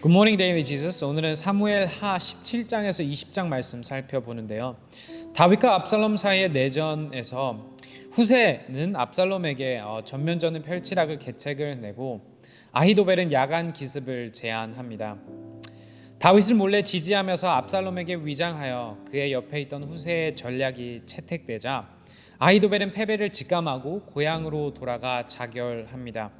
굿모닝 데일리 지저스 오늘은 사무엘 하 17장에서 20장 말씀 살펴보는데요. 다윗과 압살롬 사이의 내전에서 후세는 압살롬에게 어, 전면전을 펼치락을 계책을 내고 아히도벨은 야간 기습을 제안합니다. 다윗을 몰래 지지하면서 압살롬에게 위장하여 그의 옆에 있던 후세의 전략이 채택되자 아히도벨은 패배를 직감하고 고향으로 돌아가 자결합니다.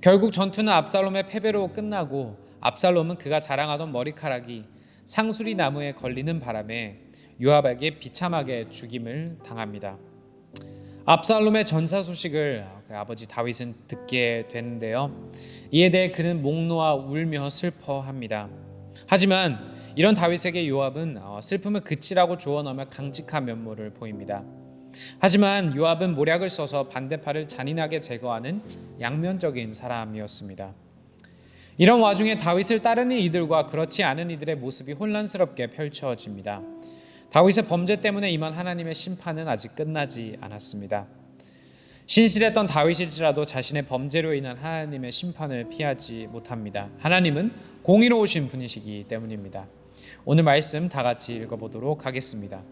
결국 전투는 압살롬의 패배로 끝나고 압살롬은 그가 자랑하던 머리카락이 상수리 나무에 걸리는 바람에 요압에게 비참하게 죽임을 당합니다. 압살롬의 전사 소식을 그 아버지 다윗은 듣게 되는데요. 이에 대해 그는 목 놓아 울며 슬퍼합니다. 하지만 이런 다윗에게 요압은 어, 슬픔을 그치라고 조언하며 강직한 면모를 보입니다. 하지만 요압은 모략을 써서 반대파를 잔인하게 제거하는 양면적인 사람이었습니다. 이런 와중에 다윗을 따르는 이들과 그렇지 않은 이들의 모습이 혼란스럽게 펼쳐집니다. 다윗의 범죄 때문에 임한 하나님의 심판은 아직 끝나지 않았습니다. 신실했던 다윗일지라도 자신의 범죄로 인한 하나님의 심판을 피하지 못합니다. 하나님은 공의로우신 분이시기 때문입니다. 오늘 말씀 다 같이 읽어보도록 하겠습니다.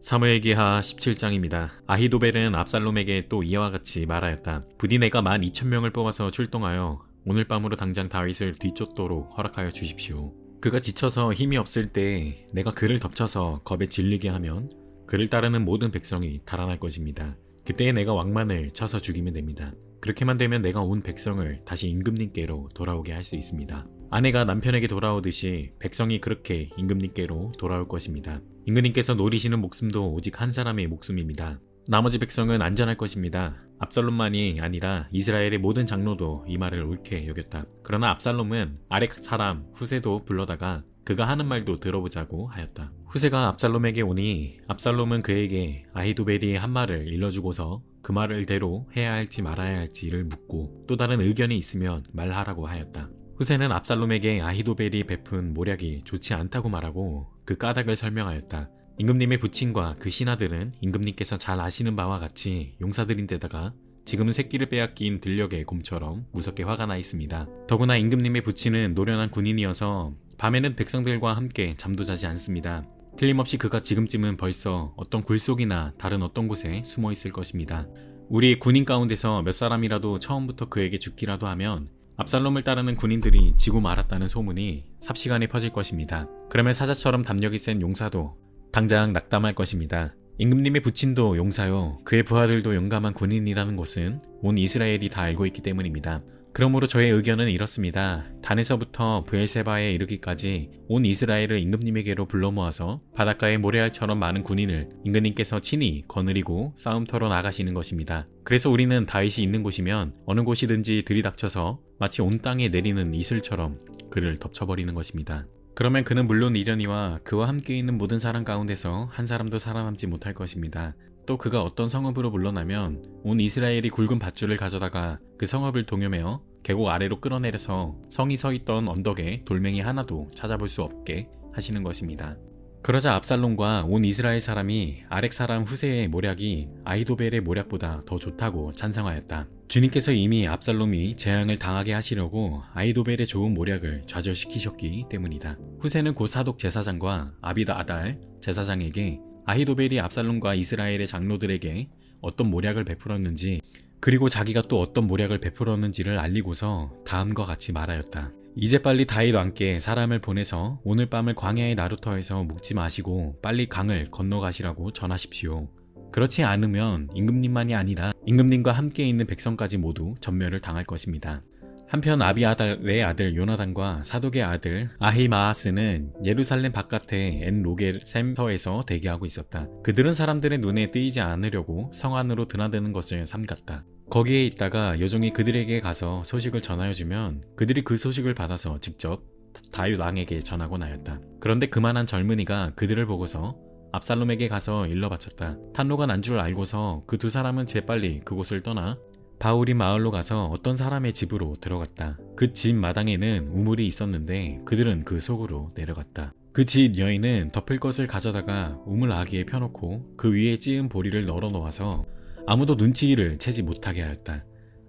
사무엘기하 17장입니다. 아히도벨은 압살롬에게 또 이와 같이 말하였다. 부디 내가 만 2천 명을 뽑아서 출동하여 오늘 밤으로 당장 다윗을 뒤쫓도록 허락하여 주십시오. 그가 지쳐서 힘이 없을 때 내가 그를 덮쳐서 겁에 질리게 하면 그를 따르는 모든 백성이 달아날 것입니다. 그때 내가 왕만을 쳐서 죽이면 됩니다. 그렇게만 되면 내가 온 백성을 다시 임금님께로 돌아오게 할 수 있습니다. 아내가 남편에게 돌아오듯이 백성이 그렇게 임금님께로 돌아올 것입니다. 임금님께서 노리시는 목숨도 오직 한 사람의 목숨입니다. 나머지 백성은 안전할 것입니다. 압살롬만이 아니라 이스라엘의 모든 장로도 이 말을 옳게 여겼다. 그러나 압살롬은 아렉 사람 후세도 불러다가 그가 하는 말도 들어보자고 하였다. 후세가 압살롬에게 오니 압살롬은 그에게 아히도벨이 한 말을 일러주고서 그 말을 대로 해야 할지 말아야 할지를 묻고 또 다른 의견이 있으면 말하라고 하였다. 후세는 압살롬에게 아히도벨이 베푼 모략이 좋지 않다고 말하고 그 까닭을 설명하였다. 임금님의 부친과 그 신하들은 임금님께서 잘 아시는 바와 같이 용사들인 데다가 지금은 새끼를 빼앗긴 들녘의 곰처럼 무섭게 화가 나 있습니다. 더구나 임금님의 부친은 노련한 군인이어서 밤에는 백성들과 함께 잠도 자지 않습니다. 틀림없이 그가 지금쯤은 벌써 어떤 굴속이나 다른 어떤 곳에 숨어 있을 것입니다. 우리 군인 가운데서 몇 사람이라도 처음부터 그에게 죽기라도 하면 압살롬을 따르는 군인들이 지고 말았다는 소문이 삽시간에 퍼질 것입니다. 그러면 사자처럼 담력이 센 용사도 당장 낙담할 것입니다. 임금님의 부친도 용사요. 그의 부하들도 용감한 군인이라는 것은 온 이스라엘이 다 알고 있기 때문입니다. 그러므로 저의 의견은 이렇습니다. 단에서부터 브엘세바에 이르기까지 온 이스라엘을 임금님에게로 불러 모아서 바닷가의 모래알처럼 많은 군인을 임금님께서 친히 거느리고 싸움터로 나가시는 것입니다. 그래서 우리는 다윗이 있는 곳이면 어느 곳이든지 들이닥쳐서 마치 온 땅에 내리는 이슬처럼 그를 덮쳐버리는 것입니다. 그러면 그는 물론 이련이와 그와 함께 있는 모든 사람 가운데서 한 사람도 살아남지 못할 것입니다. 또 그가 어떤 성읍으로 물러나면 온 이스라엘이 굵은 밧줄을 가져다가 그 성읍을 동요매어 계곡 아래로 끌어내려서 성이 서 있던 언덕에 돌멩이 하나도 찾아볼 수 없게 하시는 것입니다. 그러자 압살롬과 온 이스라엘 사람이 아렉 사람 후세의 모략이 아이도벨의 모략보다 더 좋다고 찬성하였다. 주님께서 이미 압살롬이 재앙을 당하게 하시려고 아이도벨의 좋은 모략을 좌절시키셨기 때문이다. 후세는 곧 사독 제사장과 아비다 아달 제사장에게 아히도벨이 압살롬과 이스라엘의 장로들에게 어떤 모략을 베풀었는지 그리고 자기가 또 어떤 모략을 베풀었는지를 알리고서 다음과 같이 말하였다. 이제 빨리 다윗 왕께 사람을 보내서 오늘 밤을 광야의 나루터에서 묵지 마시고 빨리 강을 건너가시라고 전하십시오. 그렇지 않으면 임금님만이 아니라 임금님과 함께 있는 백성까지 모두 전멸을 당할 것입니다. 한편 아비아달의 아들 요나단과 사독의 아들 아히마아스는 예루살렘 바깥의 엔 로겔 샘터에서 대기하고 있었다. 그들은 사람들의 눈에 띄지 않으려고 성 안으로 드나드는 것을 삼갔다. 거기에 있다가 여종이 그들에게 가서 소식을 전하여 주면 그들이 그 소식을 받아서 직접 다윗 왕에게 전하고 나였다. 그런데 그만한 젊은이가 그들을 보고서 압살롬에게 가서 일러 바쳤다. 탄로가 난 줄 알고서 그 두 사람은 재빨리 그곳을 떠나 바울이 마을로 가서 어떤 사람의 집으로 들어갔다. 그 집 마당에는 우물이 있었는데 그들은 그 속으로 내려갔다. 그 집 여인은 덮을 것을 가져다가 우물 아기에 펴놓고 그 위에 찌은 보리를 널어 놓아서 아무도 눈치를 채지 못하게 하였다.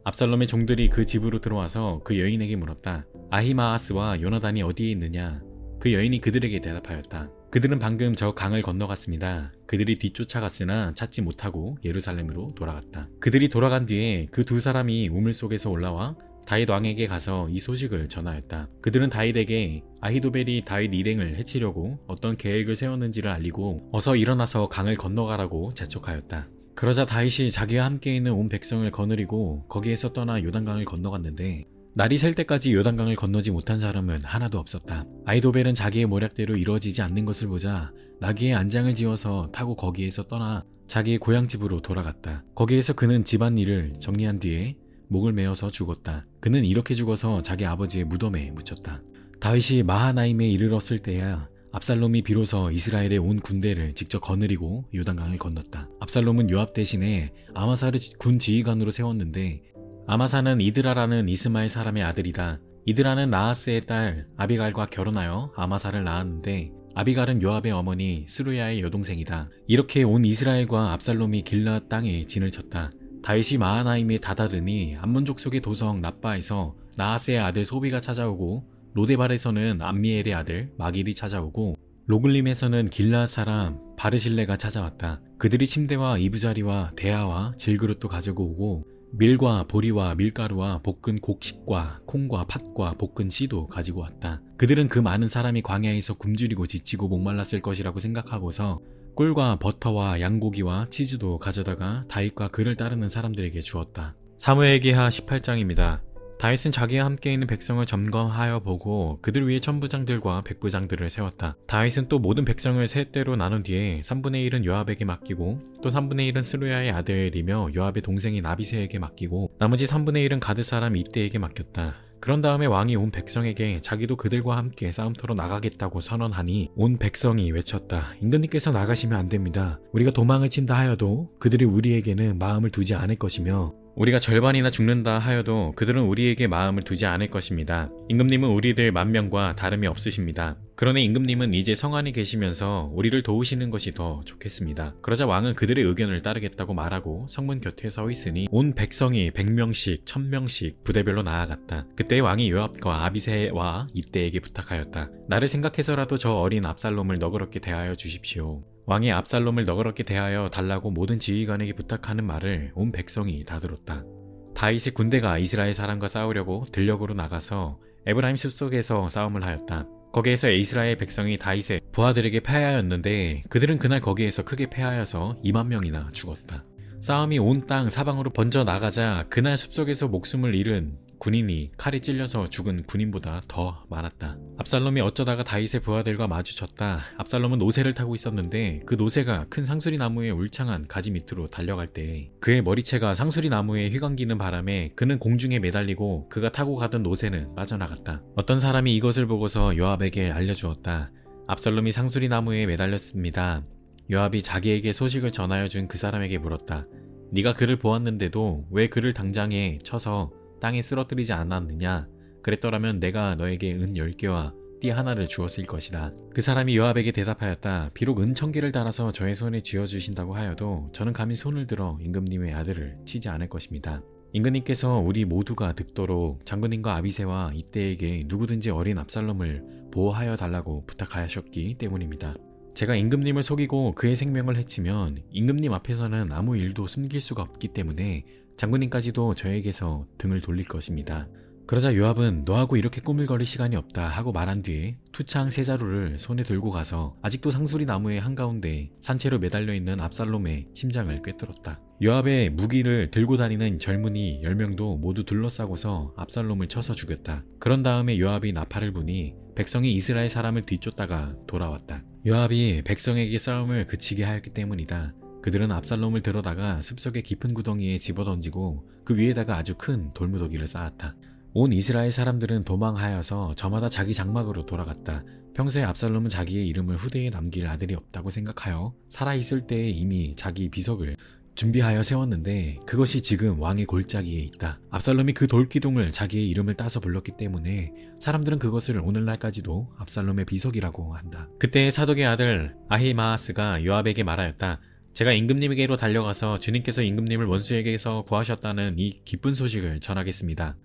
압살롬의 종들이 그 집으로 들어와서 그 여인에게 물었다. 아히마아스와 요나단이 어디에 있느냐? 그 여인이 그들에게 대답하였다. 그들은 방금 저 강을 건너갔습니다. 그들이 뒤쫓아갔으나 찾지 못하고 예루살렘으로 돌아갔다. 그들이 돌아간 뒤에 그 두 사람이 우물 속에서 올라와 다윗 왕에게 가서 이 소식을 전하였다. 그들은 다윗에게 아히도벨이 다윗 일행을 해치려고 어떤 계획을 세웠는지를 알리고 어서 일어나서 강을 건너가라고 재촉하였다. 그러자 다윗이 자기와 함께 있는 온 백성을 거느리고 거기에서 떠나 요단강을 건너갔는데 날이 셀 때까지 요단강을 건너지 못한 사람은 하나도 없었다. 아이도벨은 자기의 모략대로 이루어지지 않는 것을 보자 나귀에 안장을 지어서 타고 거기에서 떠나 자기의 고향집으로 돌아갔다. 거기에서 그는 집안일을 정리한 뒤에 목을 메어서 죽었다. 그는 이렇게 죽어서 자기 아버지의 무덤에 묻혔다. 다윗이 마하나임에 이르렀을 때야 압살롬이 비로소 이스라엘의 온 군대를 직접 거느리고 요단강을 건넜다. 압살롬은 요압 대신에 아마사를 군 지휘관으로 세웠는데 아마사는 이드라라는 이스마엘 사람의 아들이다. 이드라는 나하스의 딸 아비갈과 결혼하여 아마사를 낳았는데 아비갈은 요압의 어머니 스루야의 여동생이다. 이렇게 온 이스라엘과 압살롬이 길라 땅에 진을 쳤다. 다윗이 마하나임에 다다르니 암몬족 속의 도성 라빠에서 나하스의 아들 소비가 찾아오고 로데발에서는 암미엘의 아들 마길이 찾아오고 로글림에서는 길라 사람 바르실레가 찾아왔다. 그들이 침대와 이부자리와 대야와 질그릇도 가지고 오고 밀과 보리와 밀가루와 볶은 곡식과 콩과 팥과 볶은 씨도 가지고 왔다. 그들은 그 많은 사람이 광야에서 굶주리고 지치고 목말랐을 것이라고 생각하고서 꿀과 버터와 양고기와 치즈도 가져다가 다윗과 그를 따르는 사람들에게 주었다. 사무엘기하 18장입니다. 다윗은 자기와 함께 있는 백성을 점검하여 보고 그들 위에 천부장들과 백부장들을 세웠다. 다윗은 또 모든 백성을 세 대로 나눈 뒤에 3분의 1은 요압에게 맡기고 또 3분의 1은 스루야의 아들이며 요압의 동생인 나비세에게 맡기고 나머지 3분의 1은 가드 사람 이때에게 맡겼다. 그런 다음에 왕이 온 백성에게 자기도 그들과 함께 싸움터로 나가겠다고 선언하니 온 백성이 외쳤다. 임금님께서 나가시면 안 됩니다. 우리가 도망을 친다 하여도 그들이 우리에게는 마음을 두지 않을 것이며 우리가 절반이나 죽는다 하여도 그들은 우리에게 마음을 두지 않을 것입니다. 임금님은 우리들 만 명과 다름이 없으십니다. 그러니 임금님은 이제 성 안에 계시면서 우리를 도우시는 것이 더 좋겠습니다. 그러자 왕은 그들의 의견을 따르겠다고 말하고 성문 곁에 서 있으니 온 백성이 100명씩, 1000명씩 부대별로 나아갔다. 그때 왕이 요압과 아비세와 이때에게 부탁하였다. 나를 생각해서라도 저 어린 압살롬을 너그럽게 대하여 주십시오. 왕이 압살롬을 너그럽게 대하여 달라고 모든 지휘관에게 부탁하는 말을 온 백성이 다 들었다. 다윗의 군대가 이스라엘 사람과 싸우려고 들녘으로 나가서 에브라임 숲속에서 싸움을 하였다. 거기에서 이스라엘 백성이 다윗의 부하들에게 패하였는데 그들은 그날 거기에서 크게 패하여서 2만 명이나 죽었다. 싸움이 온 땅 사방으로 번져 나가자 그날 숲속에서 목숨을 잃은 군인이 칼이 찔려서 죽은 군인보다 더 많았다. 압살롬이 어쩌다가 다윗의 부하들과 마주쳤다. 압살롬은 노새를 타고 있었는데 그 노새가 큰 상수리 나무의 울창한 가지 밑으로 달려갈 때 그의 머리채가 상수리 나무에 휘감기는 바람에 그는 공중에 매달리고 그가 타고 가던 노새는 빠져나갔다. 어떤 사람이 이것을 보고서 요압에게 알려주었다. 압살롬이 상수리 나무에 매달렸습니다. 요압이 자기에게 소식을 전하여 준 그 사람에게 물었다. 네가 그를 보았는데도 왜 그를 당장에 쳐서 땅에 쓰러뜨리지 않았느냐? 그랬더라면 내가 너에게 은 10개와 띠 하나를 주었을 것이다. 그 사람이 요압에게 대답하였다. 비록 은 천개를 달아서 저의 손에 쥐어주신다고 하여도 저는 감히 손을 들어 임금님의 아들을 치지 않을 것입니다. 임금님께서 우리 모두가 득도록 장군님과 아비세와 이때에게 누구든지 어린 압살롬을 보호하여 달라고 부탁하셨기 때문입니다. 제가 임금님을 속이고 그의 생명을 해치면 임금님 앞에서는 아무 일도 숨길 수가 없기 때문에 장군님까지도 저에게서 등을 돌릴 것입니다. 그러자 요압은 너하고 이렇게 꾸물거릴 시간이 없다 하고 말한 뒤에 투창 세 자루를 손에 들고 가서 아직도 상수리 나무의 한가운데 산채로 매달려 있는 압살롬의 심장을 꿰뚫었다. 요압의 무기를 들고 다니는 젊은이 10명도 모두 둘러싸고서 압살롬을 쳐서 죽였다. 그런 다음에 요압이 나팔을 부니 백성이 이스라엘 사람을 뒤쫓다가 돌아왔다. 요압이 백성에게 싸움을 그치게 하였기 때문이다. 그들은 압살롬을 들어다가 숲속의 깊은 구덩이에 집어던지고 그 위에다가 아주 큰 돌무더기를 쌓았다. 온 이스라엘 사람들은 도망하여서 저마다 자기 장막으로 돌아갔다. 평소에 압살롬은 자기의 이름을 후대에 남길 아들이 없다고 생각하여 살아있을 때에 이미 자기 비석을 준비하여 세웠는데 그것이 지금 왕의 골짜기에 있다. 압살롬이 그 돌기둥을 자기의 이름을 따서 불렀기 때문에 사람들은 그것을 오늘날까지도 압살롬의 비석이라고 한다. 그때 사독의 아들 아히마아스가 요압에게 말하였다. 제가 임금님에게로 달려가서 주님께서 임금님을 원수에게서 구하셨다는 이 기쁜 소식을 전하겠습니다.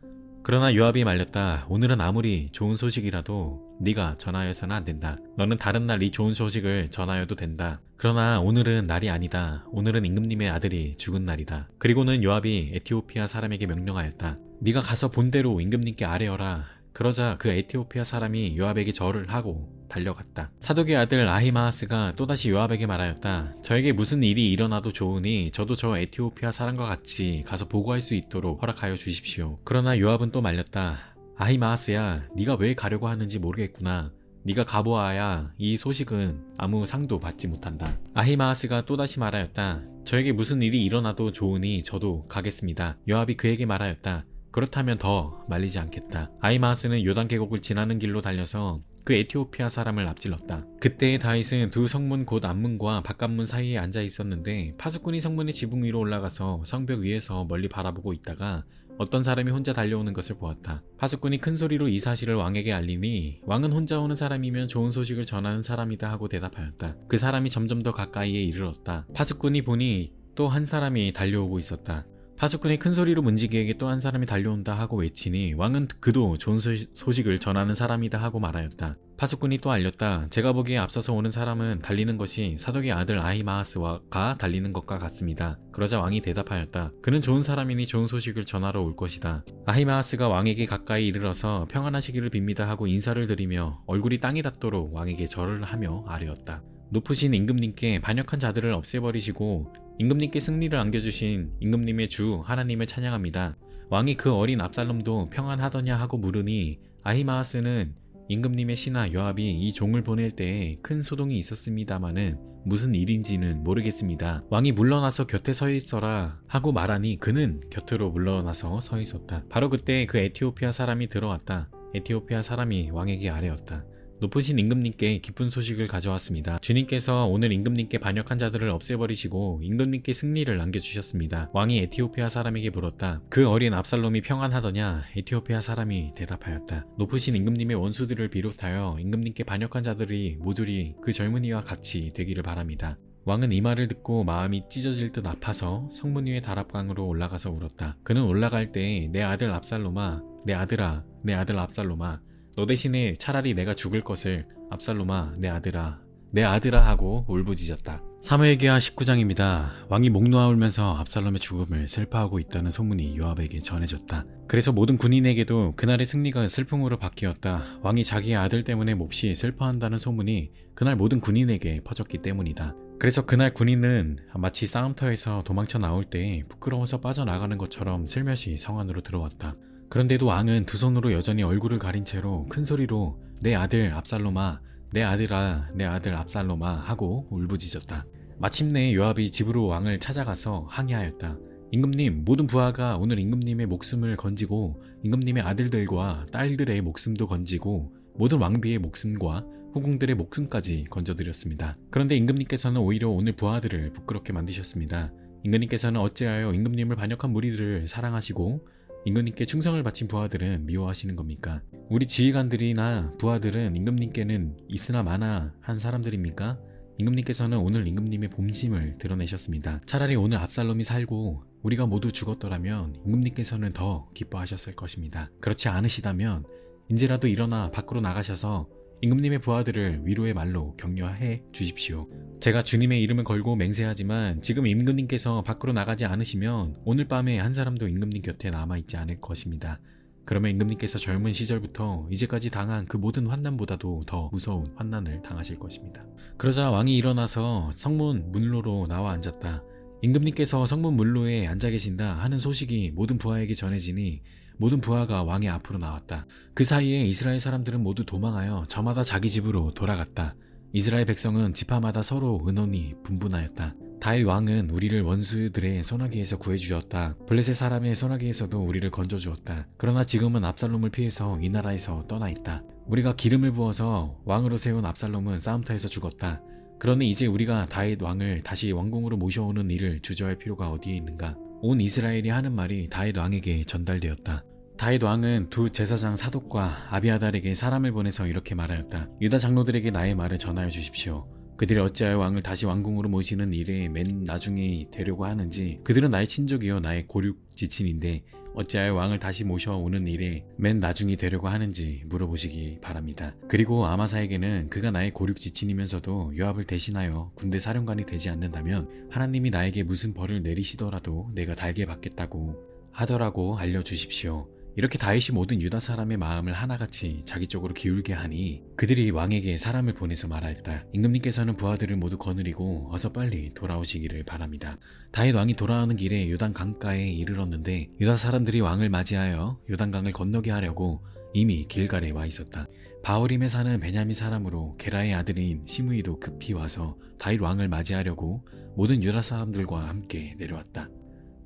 그러나 요압이 말렸다. 오늘은 아무리 좋은 소식이라도 네가 전하여서는 안 된다. 너는 다른 날 이 좋은 소식을 전하여도 된다. 그러나 오늘은 날이 아니다. 오늘은 임금님의 아들이 죽은 날이다. 그리고는 요압이 에티오피아 사람에게 명령하였다. 네가 가서 본대로 임금님께 아뢰어라. 그러자 그 에티오피아 사람이 요압에게 절을 하고 달려갔다. 사독의 아들 아히마하스가 또다시 요압에게 말하였다. 저에게 무슨 일이 일어나도 좋으니 저도 저 에티오피아 사람과 같이 가서 보고할 수 있도록 허락하여 주십시오. 그러나 요압은 또 말렸다. 아히마하스야, 네가 왜 가려고 하는지 모르겠구나. 네가 가보아야 이 소식은 아무 상도 받지 못한다. 아히마하스가 또다시 말하였다. 저에게 무슨 일이 일어나도 좋으니 저도 가겠습니다. 요압이 그에게 말하였다. 그렇다면 더 말리지 않겠다. 아히마하스는 요단 계곡을 지나는 길로 달려서 그 에티오피아 사람을 앞질렀다. 그때의 다윗은 두 성문 곧 앞문과 바깥문 사이에 앉아 있었는데 파수꾼이 성문의 지붕 위로 올라가서 성벽 위에서 멀리 바라보고 있다가 어떤 사람이 혼자 달려오는 것을 보았다. 파수꾼이 큰 소리로 이 사실을 왕에게 알리니 왕은 혼자 오는 사람이면 좋은 소식을 전하는 사람이다 하고 대답하였다. 그 사람이 점점 더 가까이에 이르렀다. 파수꾼이 보니 또 한 사람이 달려오고 있었다. 파수꾼이 큰 소리로 문지기에게 또 한 사람이 달려온다 하고 외치니 왕은 그도 좋은 소- 소식을 전하는 사람이다 하고 말하였다. 파수꾼이 또 알렸다. 제가 보기에 앞서서 오는 사람은 달리는 것이 사독의 아들 아히마하스가 달리는 것과 같습니다. 그러자 왕이 대답하였다. 그는 좋은 사람이니 좋은 소식을 전하러 올 것이다. 아히마하스가 왕에게 가까이 이르러서 평안하시기를 빕니다 하고 인사를 드리며 얼굴이 땅에 닿도록 왕에게 절을 하며 아뢰었다. 높으신 임금님께 반역한 자들을 없애버리시고 임금님께 승리를 안겨주신 임금님의 주 하나님을 찬양합니다. 왕이 그 어린 압살롬도 평안하더냐 하고 물으니 아히마하스는 임금님의 신하 요압이 이 종을 보낼 때에 큰 소동이 있었습니다마는 무슨 일인지는 모르겠습니다. 왕이 물러나서 곁에 서 있어라 하고 말하니 그는 곁으로 물러나서 서 있었다. 바로 그때 그 에티오피아 사람이 들어왔다. 에티오피아 사람이 왕에게 아뢰었다. 높으신 임금님께 기쁜 소식을 가져왔습니다. 주님께서 오늘 임금님께 반역한 자들을 없애버리시고 임금님께 승리를 안겨주셨습니다. 왕이 에티오피아 사람에게 물었다. 그 어린 압살롬이 평안하더냐? 에티오피아 사람이 대답하였다. 높으신 임금님의 원수들을 비롯하여 임금님께 반역한 자들이 모두리 그 젊은이와 같이 되기를 바랍니다. 왕은 이 말을 듣고 마음이 찢어질 듯 아파서 성문 위의 다락방으로 올라가서 울었다. 그는 올라갈 때 내 아들 압살롬아, 내 아들아, 내 아들 압살롬아, 너 대신에 차라리 내가 죽을 것을 압살롬아 내 아들아 내 아들아 하고 울부짖었다. 사무엘기하 19장입니다. 왕이 목 놓아 울면서 압살롬의 죽음을 슬퍼하고 있다는 소문이 요압에게 전해졌다. 그래서 모든 군인에게도 그날의 승리가 슬픔으로 바뀌었다. 왕이 자기의 아들 때문에 몹시 슬퍼한다는 소문이 그날 모든 군인에게 퍼졌기 때문이다. 그래서 그날 군인은 마치 싸움터에서 도망쳐 나올 때 부끄러워서 빠져나가는 것처럼 슬며시 성 안으로 들어왔다. 그런데도 왕은 두 손으로 여전히 얼굴을 가린 채로 큰 소리로 내 아들 압살롬아, 내 아들아, 내 아들 압살롬아 하고 울부짖었다. 마침내 요압이 집으로 왕을 찾아가서 항의하였다. 임금님, 모든 부하가 오늘 임금님의 목숨을 건지고 임금님의 아들들과 딸들의 목숨도 건지고 모든 왕비의 목숨과 후궁들의 목숨까지 건져드렸습니다. 그런데 임금님께서는 오히려 오늘 부하들을 부끄럽게 만드셨습니다. 임금님께서는 어찌하여 임금님을 반역한 무리들을 사랑하시고 임금님께 충성을 바친 부하들은 미워하시는 겁니까? 우리 지휘관들이나 부하들은 임금님께는 있으나 마나 한 사람들입니까? 임금님께서는 오늘 임금님의 본심을 드러내셨습니다. 차라리 오늘 압살롬이 살고 우리가 모두 죽었더라면 임금님께서는 더 기뻐하셨을 것입니다. 그렇지 않으시다면 인제라도 일어나 밖으로 나가셔서 임금님의 부하들을 위로의 말로 격려해 주십시오. 제가 주님의 이름을 걸고 맹세하지만 지금 임금님께서 밖으로 나가지 않으시면 오늘 밤에 한 사람도 임금님 곁에 남아있지 않을 것입니다. 그러면 임금님께서 젊은 시절부터 이제까지 당한 그 모든 환난보다도 더 무서운 환난을 당하실 것입니다. 그러자 왕이 일어나서 성문 문로로 나와 앉았다. 임금님께서 성문 문로에 앉아 계신다 하는 소식이 모든 부하에게 전해지니 모든 부하가 왕의 앞으로 나왔다. 그 사이에 이스라엘 사람들은 모두 도망하여 저마다 자기 집으로 돌아갔다. 이스라엘 백성은 지파마다 서로 은원이 분분하였다. 다윗 왕은 우리를 원수들의 소나기에서 구해주었다. 블레셋 사람의 소나기에서도 우리를 건져주었다. 그러나 지금은 압살롬을 피해서 이 나라에서 떠나 있다. 우리가 기름을 부어서 왕으로 세운 압살롬은 싸움터에서 죽었다. 그러니 이제 우리가 다윗 왕을 다시 왕궁으로 모셔오는 일을 주저할 필요가 어디에 있는가? 온 이스라엘이 하는 말이 다윗 왕에게 전달되었다. 다윗 왕은 두 제사장 사독과 아비아달에게 사람을 보내서 이렇게 말하였다. 유다 장로들에게 나의 말을 전하여 주십시오. 그들이 어찌하여 왕을 다시 왕궁으로 모시는 일에 맨 나중에 되려고 하는지 그들은 나의 친족이요 나의 고륙 지친인데 어찌하여 왕을 다시 모셔오는 일에 맨 나중이 되려고 하는지 물어보시기 바랍니다. 그리고 아마사에게는 그가 나의 고륙 지친이면서도 요압을 대신하여 군대 사령관이 되지 않는다면 하나님이 나에게 무슨 벌을 내리시더라도 내가 달게 받겠다고 하더라고 알려주십시오. 이렇게 다윗이 모든 유다 사람의 마음을 하나같이 자기 쪽으로 기울게 하니 그들이 왕에게 사람을 보내서 말하였다. 임금님께서는 부하들을 모두 거느리고 어서 빨리 돌아오시기를 바랍니다. 다윗 왕이 돌아오는 길에 요단 강가에 이르렀는데 유다 사람들이 왕을 맞이하여 요단강을 건너게 하려고 이미 길갈에 와 있었다. 바오림에 사는 베냐민 사람으로 게라의 아들인 시므이도 급히 와서 다윗 왕을 맞이하려고 모든 유다 사람들과 함께 내려왔다.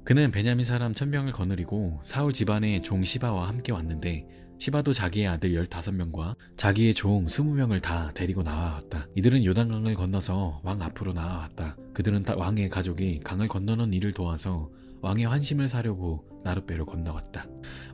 그는 베냐민 사람 천명을 거느리고 사울 집안의 종 시바와 함께 왔는데 시바도 자기의 아들 15명과 자기의 종 20명을 다 데리고 나와왔다. 이들은 요단강을 건너서 왕 앞으로 나와왔다. 그들은 다 왕의 가족이 강을 건너는 일을 도와서 왕의 환심을 사려고 나룻배로 건너갔다.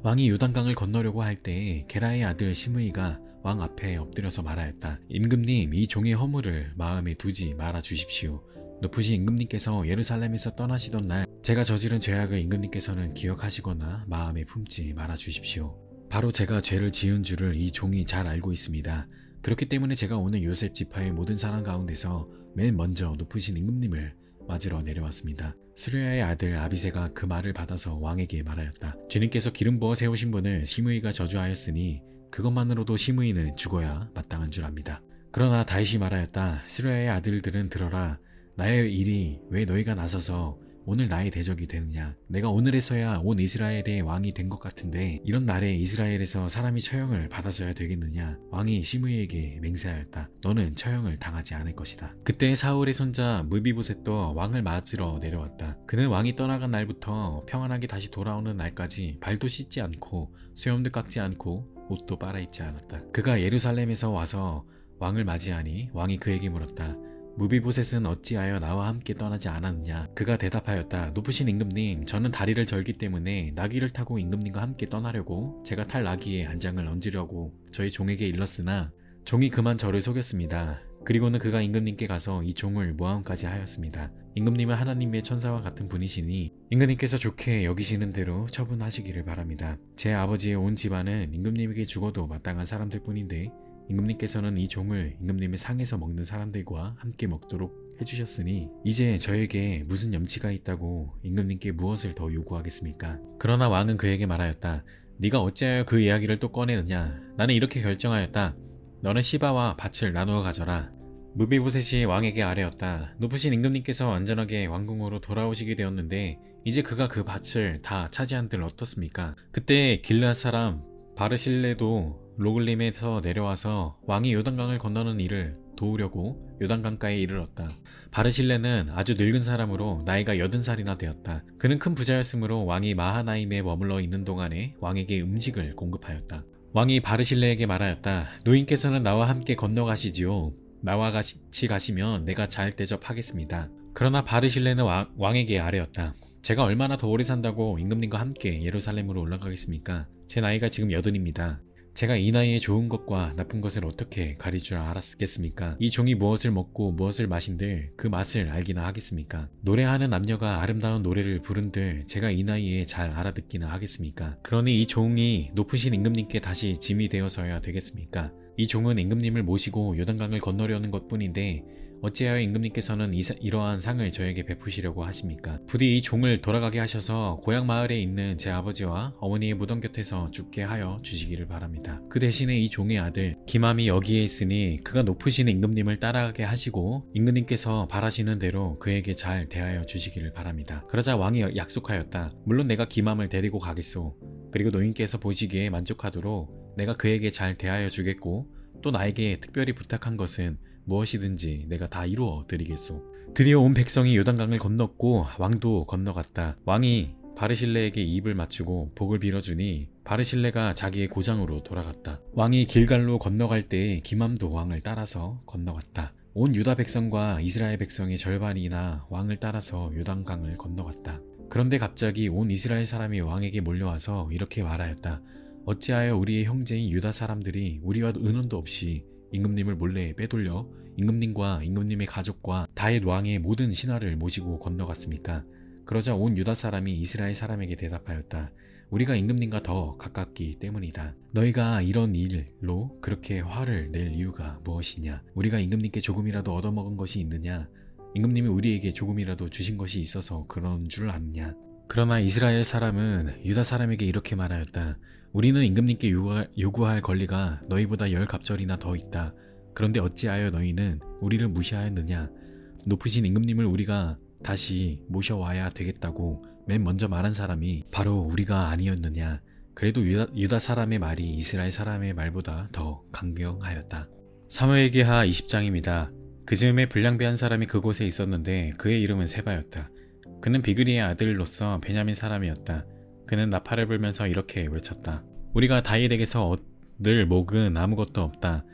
왕이 요단강을 건너려고 할 때에 게라의 아들 시므이가 왕 앞에 엎드려서 말하였다. 임금님, 이 종의 허물을 마음에 두지 말아 주십시오. 높으신 임금님께서 예루살렘에서 떠나시던 날 제가 저지른 죄악을 임금님께서는 기억하시거나 마음에 품지 말아 주십시오. 바로 제가 죄를 지은 줄을 이 종이 잘 알고 있습니다. 그렇기 때문에 제가 오늘 요셉 지파의 모든 사람 가운데서 맨 먼저 높으신 임금님을 맞으러 내려왔습니다. 수레아의 아들 아비세가 그 말을 받아서 왕에게 말하였다. 주님께서 기름 부어 세우신 분을 시므이가 저주하였으니 그것만으로도 시므이는 죽어야 마땅한 줄 압니다. 그러나 다윗이 말하였다. 수레아의 아들들은 들어라. 나의 일이 왜 너희가 나서서 오늘 나의 대적이 되느냐? 내가 오늘에서야 온 이스라엘의 왕이 된 것 같은데 이런 날에 이스라엘에서 사람이 처형을 받아서야 되겠느냐? 왕이 시므이에게 맹세하였다. 너는 처형을 당하지 않을 것이다. 그때 사울의 손자 무비보셋도 왕을 맞으러 내려왔다. 그는 왕이 떠나간 날부터 평안하게 다시 돌아오는 날까지 발도 씻지 않고 수염도 깎지 않고 옷도 빨아입지 않았다. 그가 예루살렘에서 와서 왕을 맞이하니 왕이 그에게 물었다. 무비보셋은 어찌하여 나와 함께 떠나지 않았느냐? 그가 대답하였다. 높으신 임금님, 저는 다리를 절기 때문에 나귀를 타고 임금님과 함께 떠나려고 제가 탈 나귀에 안장을 얹으려고 저희 종에게 일렀으나 종이 그만 저를 속였습니다. 그리고는 그가 임금님께 가서 이 종을 모함까지 하였습니다. 임금님은 하나님의 천사와 같은 분이시니 임금님께서 좋게 여기시는 대로 처분하시기를 바랍니다. 제 아버지의 온 집안은 임금님에게 죽어도 마땅한 사람들 뿐인데 임금님께서는 이 종을 임금님의 상에서 먹는 사람들과 함께 먹도록 해주셨으니 이제 저에게 무슨 염치가 있다고 임금님께 무엇을 더 요구하겠습니까? 그러나 왕은 그에게 말하였다. 네가 어찌하여 그 이야기를 또 꺼내느냐? 나는 이렇게 결정하였다. 너는 시바와 밭을 나누어 가져라. 무비보셋이 왕에게 아뢰었다. 높으신 임금님께서 안전하게 왕궁으로 돌아오시게 되었는데 이제 그가 그 밭을 다 차지한들 어떻습니까? 그때 길르앗 사람 바르실레도 로글림에서 내려와서 왕이 요단강을 건너는 일을 도우려고 요단강가에 이르렀다. 바르실레는 아주 늙은 사람으로 나이가 여든 살이나 되었다. 그는 큰 부자였으므로 왕이 마하나임에 머물러 있는 동안에 왕에게 음식을 공급하였다. 왕이 바르실레에게 말하였다. 노인께서는 나와 함께 건너가시지요. 나와 같이 가시면 내가 잘 대접하겠습니다. 그러나 바르실레는 왕, 왕에게 아뢰었다. 제가 얼마나 더 오래 산다고 임금님과 함께 예루살렘으로 올라가겠습니까? 제 나이가 지금 여든입니다. 제가 이 나이에 좋은 것과 나쁜 것을 어떻게 가릴 줄 알았겠습니까? 이 종이 무엇을 먹고 무엇을 마신들 그 맛을 알기나 하겠습니까? 노래하는 남녀가 아름다운 노래를 부른들 제가 이 나이에 잘 알아듣기나 하겠습니까? 그러니 이 종이 높으신 임금님께 다시 짐이 되어서야 되겠습니까? 이 종은 임금님을 모시고 요단강을 건너려는 것 뿐인데 어찌하여 임금님께서는 이, 이러한 상을 저에게 베푸시려고 하십니까? 부디 이 종을 돌아가게 하셔서 고향 마을에 있는 제 아버지와 어머니의 무덤 곁에서 죽게 하여 주시기를 바랍니다. 그 대신에 이 종의 아들 기맘이 여기에 있으니 그가 높으신 임금님을 따라가게 하시고 임금님께서 바라시는 대로 그에게 잘 대하여 주시기를 바랍니다. 그러자 왕이 약속하였다. 물론 내가 기맘을 데리고 가겠소. 그리고 노인께서 보시기에 만족하도록 내가 그에게 잘 대하여 주겠고 또 나에게 특별히 부탁한 것은 무엇이든지 내가 다 이루어 드리겠소. 드디어 온 백성이 요단강을 건넜고 왕도 건너갔다. 왕이 바르실레에게 입을 맞추고 복을 빌어주니 바르실레가 자기의 고장으로 돌아갔다. 왕이 길갈로 건너갈 때 기맘도 왕을 따라서 건너갔다. 온 유다 백성과 이스라엘 백성의 절반이나 왕을 따라서 요단강을 건너갔다. 그런데 갑자기 온 이스라엘 사람이 왕에게 몰려와서 이렇게 말하였다. 어찌하여 우리의 형제인 유다 사람들이 우리와 은원도 없이 임금님을 몰래 빼돌려 임금님과 임금님의 가족과 다윗 왕의 모든 신하를 모시고 건너갔습니까? 그러자 온 유다 사람이 이스라엘 사람에게 대답하였다. 우리가 임금님과 더 가깝기 때문이다. 너희가 이런 일로 그렇게 화를 낼 이유가 무엇이냐? 우리가 임금님께 조금이라도 얻어먹은 것이 있느냐? 임금님이 우리에게 조금이라도 주신 것이 있어서 그런 줄 아느냐? 그러나 이스라엘 사람은 유다 사람에게 이렇게 말하였다. 우리는 임금님께 요구할, 요구할 권리가 너희보다 열 갑절이나 더 있다. 그런데 어찌하여 너희는 우리를 무시하였느냐? 높으신 임금님을 우리가 다시 모셔와야 되겠다고 맨 먼저 말한 사람이 바로 우리가 아니었느냐? 그래도 유다, 유다 사람의 말이 이스라엘 사람의 말보다 더 강경하였다. 사무엘기하 20장입니다. 그 즈음에 불량배한 사람이 그곳에 있었는데 그의 이름은 세바였다. 그는 비그리의 아들로서 베냐민 사람이었다. 그는 나팔을 불면서 이렇게 외쳤다. 우리가 다윗에게서 얻을 목은 아무것도 없다.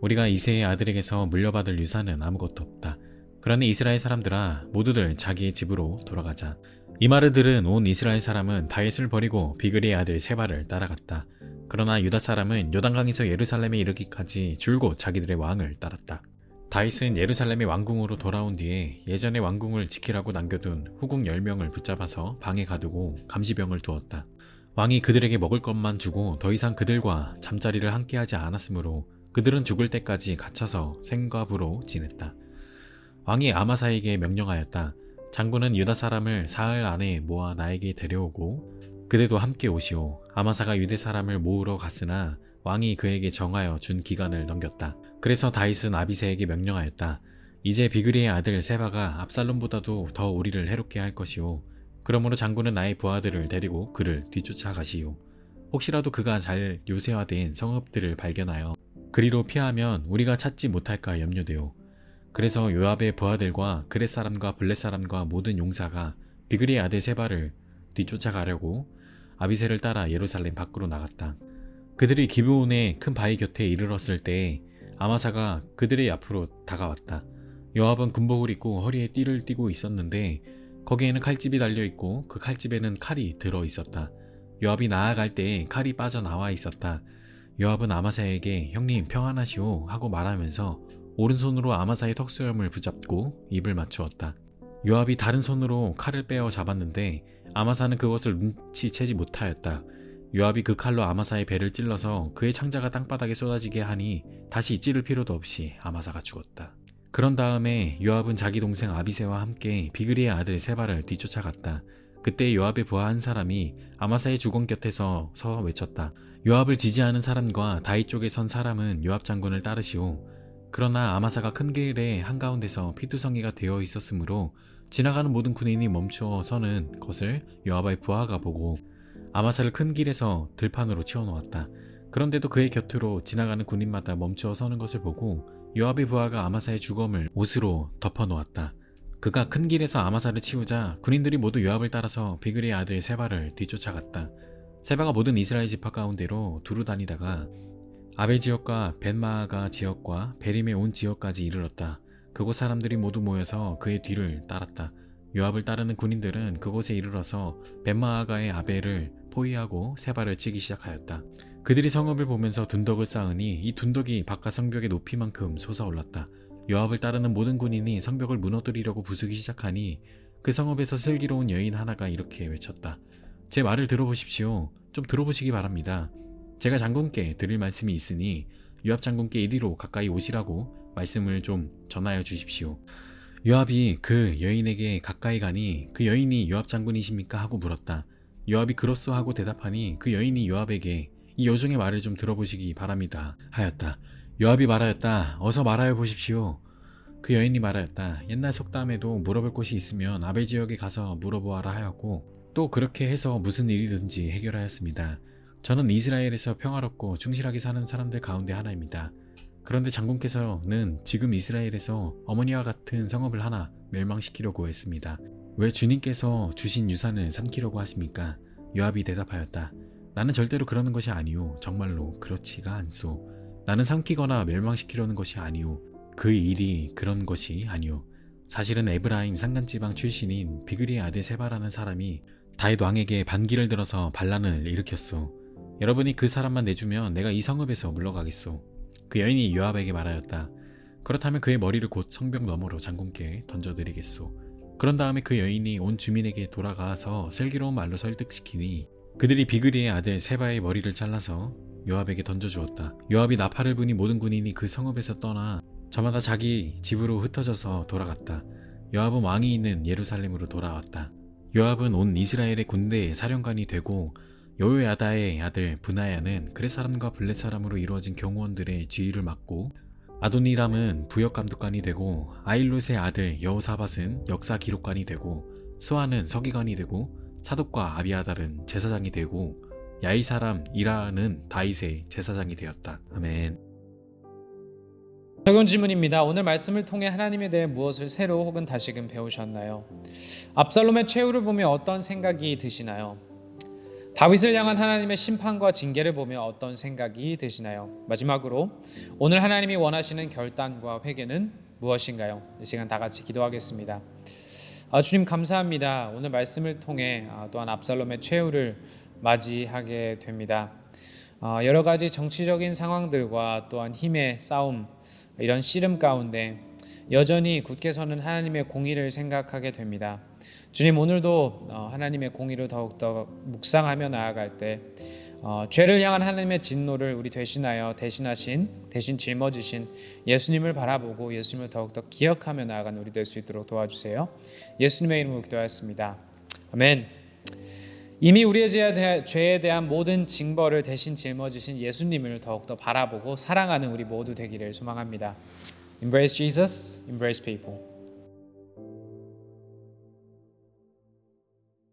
우리가 이세의 아들에게서 물려받을 유산은 아무것도 없다. 그러니 이스라엘 사람들아 모두들 자기의 집으로 돌아가자. 이 말을 들은 온 이스라엘 사람은 다윗을 버리고 비그리의 아들 세바를 따라갔다. 그러나 유다 사람은 요단강에서 예루살렘에 이르기까지 줄곧 자기들의 왕을 따랐다. 다윗은 예루살렘의 왕궁으로 돌아온 뒤에 예전의 왕궁을 지키라고 남겨둔 후궁 10명을 붙잡아서 방에 가두고 감시병을 두었다. 왕이 그들에게 먹을 것만 주고 더 이상 그들과 잠자리를 함께하지 않았으므로 그들은 죽을 때까지 갇혀서 생과부로 지냈다. 왕이 아마사에게 명령하였다. 장군은 유다 사람을 사흘 안에 모아 나에게 데려오고 그대도 함께 오시오. 아마사가 유대 사람을 모으러 갔으나 왕이 그에게 정하여 준 기간을 넘겼다. 그래서 다윗은 아비세에게 명령하였다. 이제 비그리의 아들 세바가 압살롬보다도 더 우리를 해롭게 할 것이오. 그러므로 장군은 나의 부하들을 데리고 그를 뒤쫓아 가시오. 혹시라도 그가 잘 요새화된 성읍들을 발견하여 그리로 피하면 우리가 찾지 못할까 염려되오. 그래서 요압의 부하들과 그렛 사람과 블렛 사람과 모든 용사가 비그리의 아들 세바를 뒤쫓아 가려고 아비세를 따라 예루살렘 밖으로 나갔다. 그들이 기브온의 큰 바위 곁에 이르렀을 때 아마사가 그들의 앞으로 다가왔다. 요압은 군복을 입고 허리에 띠를 띠고 있었는데 거기에는 칼집이 달려 있고 그 칼집에는 칼이 들어 있었다. 요압이 나아갈 때 칼이 빠져나와 있었다. 요압은 아마사에게 형님 평안하시오 하고 말하면서 오른손으로 아마사의 턱수염을 붙잡고 입을 맞추었다. 요압이 다른 손으로 칼을 빼어 잡았는데 아마사는 그것을 눈치채지 못하였다. 요압이 그 칼로 아마사의 배를 찔러서 그의 창자가 땅바닥에 쏟아지게 하니 다시 찌를 필요도 없이 아마사가 죽었다. 그런 다음에 요압은 자기 동생 아비세와 함께 비그리의 아들 세바를 뒤쫓아갔다. 그때 요압의 부하 한 사람이 아마사의 주공 곁에서 서 외쳤다. 요압을 지지하는 사람과 다윗 쪽에 선 사람은 요압 장군을 따르시오. 그러나 아마사가 큰 길의 한가운데서 피투성이가 되어 있었으므로 지나가는 모든 군인이 멈추어 서는 것을 요압의 부하가 보고 아마사를 큰 길에서 들판으로 치워놓았다. 그런데도 그의 곁으로 지나가는 군인마다 멈추어 서는 것을 보고 요압의 부하가 아마사의 주검을 옷으로 덮어놓았다. 그가 큰 길에서 아마사를 치우자 군인들이 모두 요압을 따라서 비그리의 아들 세바를 뒤쫓아갔다. 세바가 모든 이스라엘 지파 가운데로 두루 다니다가 아벨 지역과 벤마아가 지역과 베림의 온 지역까지 이르렀다. 그곳 사람들이 모두 모여서 그의 뒤를 따랐다. 요압을 따르는 군인들은 그곳에 이르러서 벤마아가의 아벨을 포위하고 세바를 치기 시작하였다. 그들이 성읍을 보면서 둔덕을 쌓으니 이 둔덕이 바깥 성벽의 높이만큼 솟아올랐다. 요압을 따르는 모든 군인이 성벽을 무너뜨리려고 부수기 시작하니 그 성읍에서 슬기로운 여인 하나가 이렇게 외쳤다. 제 말을 들어보십시오. 좀 들어보시기 바랍니다. 제가 장군께 드릴 말씀이 있으니 요압 장군께 이리로 가까이 오시라고 말씀을 좀 전하여 주십시오. 요압이 그 여인에게 가까이 가니 그 여인이 요압 장군이십니까 하고 물었다. 요압이 그렇소 하고 대답하니 그 여인이 요압에게 이 여종의 말을 좀 들어보시기 바랍니다 하였다. 요압이 말하였다. 어서 말하여 보십시오. 그 여인이 말하였다. 옛날 속담에도 물어볼 곳이 있으면 아벨 지역에 가서 물어보아라 하였고 또 그렇게 해서 무슨 일이든지 해결하였습니다. 저는 이스라엘에서 평화롭고 충실하게 사는 사람들 가운데 하나입니다. 그런데 장군께서는 지금 이스라엘에서 어머니와 같은 성읍을 하나 멸망시키려고 했습니다. 왜 주님께서 주신 유산을 삼키려고 하십니까? 요압이 대답하였다. 나는 절대로 그러는 것이 아니오. 정말로 그렇지가 않소. 나는 삼키거나 멸망시키려는 것이 아니오. 그 일이 그런 것이 아니오. 사실은 에브라임 산간지방 출신인 비그리의 아들 세바라는 사람이 다윗 왕에게 반기를 들어서 반란을 일으켰소. 여러분이 그 사람만 내주면 내가 이 성읍에서 물러가겠소. 그 여인이 요압에게 말하였다. 그렇다면 그의 머리를 곧 성벽 너머로 장군께 던져드리겠소. 그런 다음에 그 여인이 온 주민에게 돌아가서 슬기로운 말로 설득시키니 그들이 비그리의 아들 세바의 머리를 잘라서 요압에게 던져주었다. 요압이 나팔을 부니 모든 군인이 그 성읍에서 떠나 저마다 자기 집으로 흩어져서 돌아갔다. 요압은 왕이 있는 예루살렘으로 돌아왔다. 요압은 온 이스라엘의 군대의 사령관이 되고 요요야다의 아들 브나야는 그렛 사람과 블렛 사람으로 이루어진 경호원들의 지휘를 맡고 아도니람은 부역 감독관이 되고 아일롯의 아들 여호사밧은 역사 기록관이 되고 스와는 서기관이 되고 사독과 아비아달은 제사장이 되고 야이 사람 이라는 다윗의 제사장이 되었다. 아멘. 적용 질문입니다. 오늘 말씀을 통해 하나님에 대해 무엇을 새로 혹은 다시금 배우셨나요? 압살롬의 최후를 보며 어떤 생각이 드시나요? 다윗을 향한 하나님의 심판과 징계를 보며 어떤 생각이 드시나요? 마지막으로 오늘 하나님이 원하시는 결단과 회개는 무엇인가요? 이 시간 다 같이 기도하겠습니다. 아, 주님 감사합니다. 오늘 말씀을 통해 아, 또한 압살롬의 최후를 맞이하게 됩니다. 아, 여러 가지 정치적인 상황들과 또한 힘의 싸움 이런 씨름 가운데 여전히 굳게 서는 하나님의 공의를 생각하게 됩니다. 주님 오늘도 어, 하나님의 공의를 더욱더 묵상하며 나아갈 때 어, 죄를 향한 하나님의 진노를 우리 대신하여 대신하신 대신 짊어지신 예수님을 바라보고 예수님을 더욱더 기억하며 나아가는 우리 될 수 있도록 도와주세요. 예수님의 이름으로 기도하였습니다. 아멘. 이미 우리의 죄에 대한, 모든 징벌을 대신 짊어지신 예수님을 더욱더 바라보고 사랑하는 우리 모두 되기를 소망합니다. Embrace Jesus, embrace people.